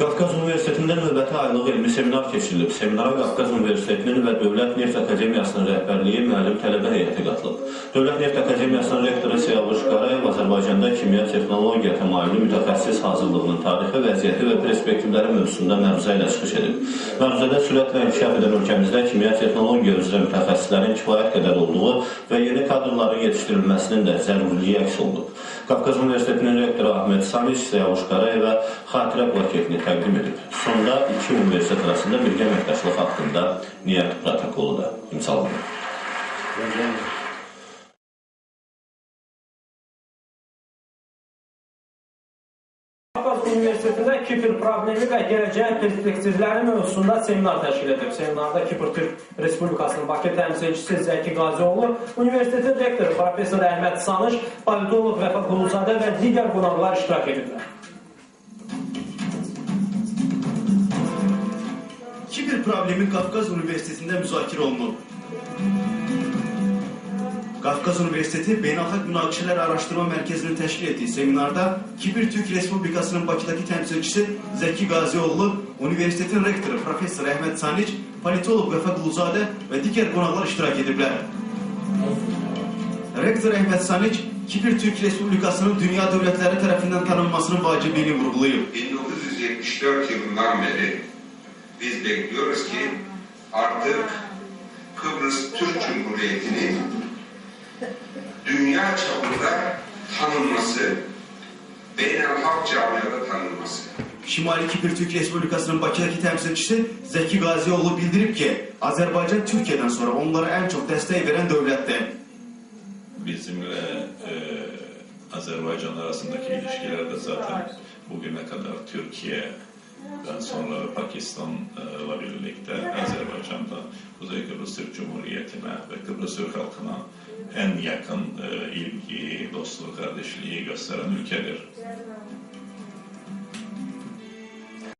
Qafqaz Universitetində növbəti aylıq elmi seminar keçirilib. Seminara Qafqaz Universitetinin və Dövlət Neft Akademiyasının rəhbərliyi müəllim tələbə heyəti qatılıb. Dövlət Neft Akademiyasının rektoru Siyavuş Qarayev Azərbaycanda kimya texnologiya təmayüllü mütəxəssis hazırlığının tarixi, vəziyyəti və perspektivləri mövzusunda məruzə ilə çıxış edib. Məruzədə sürətlə inkişaf edən ölkəmizdə kimya texnologiya üzrə mütəxəssislərin kifayət qədər olduğu və yeni kadrların yetişdirilməsinin də zəruriliyi əks olunub. Qafqaz Universitetinin rektoru Ahmet Samiç Siyavuş Qarayevə xatirə plaketini təqdim edib. Sonda iki universitet arasında birgə əməkdaşlıq haqqında niyyət protokolu da imzalanıb. Qafqaz Universitetində Kipr problemi və gələcək perspektivləri mövzusunda seminar təşkil edib. Seminarda Kipr Türk Respublikasının Bakı təmsilçisi Zəki Qazioğlu, universitetin rektoru professor Əhməd Sanış, politoloq Vəfa Quluzadə və digər qonaqlar iştirak ediblər. Kibir problemi Kafkaz Üniversitesi'nde müzakere olunur. Kafkaz Üniversiteti Beynalhak Münakişeler Araştırma Merkezi'nin teşkil ettiği seminarda Kibir Türk Respublikası'nın Bakı'daki temsilcisi Zeki Gazioğlu, üniversitetin rektörü Profesör Ahmet Sanic, politolog Vefa Guluzade ve diğer konaklar iştirak edirler. Rektör Ahmet Sanic, Kibir Türk Respublikası'nın dünya devletleri tarafından tanınmasının vacibini vurgulayıp 1974 yılından beri biz bekliyoruz ki artık Kıbrıs Türk Cumhuriyeti'nin dünya çapında tanınması, beynelhalk camiada tanınması. Şimali Kipr Türk Respublikası'nın Bakı'daki temsilcisi Zeki Gazioğlu bildirip ki Azerbaycan Türkiye'den sonra onlara en çok desteği veren devlette. bizimle e, Azerbaycan arasındaki ilişkilerde zaten bugüne kadar Türkiye'den sonra Pakistan'la birlikte Azerbaycan'da Kuzey Kıbrıs Türk Cumhuriyeti'ne ve Kıbrıs Türk halkına en yakın e, ilgi, dostluk, kardeşliği gösteren ülkedir.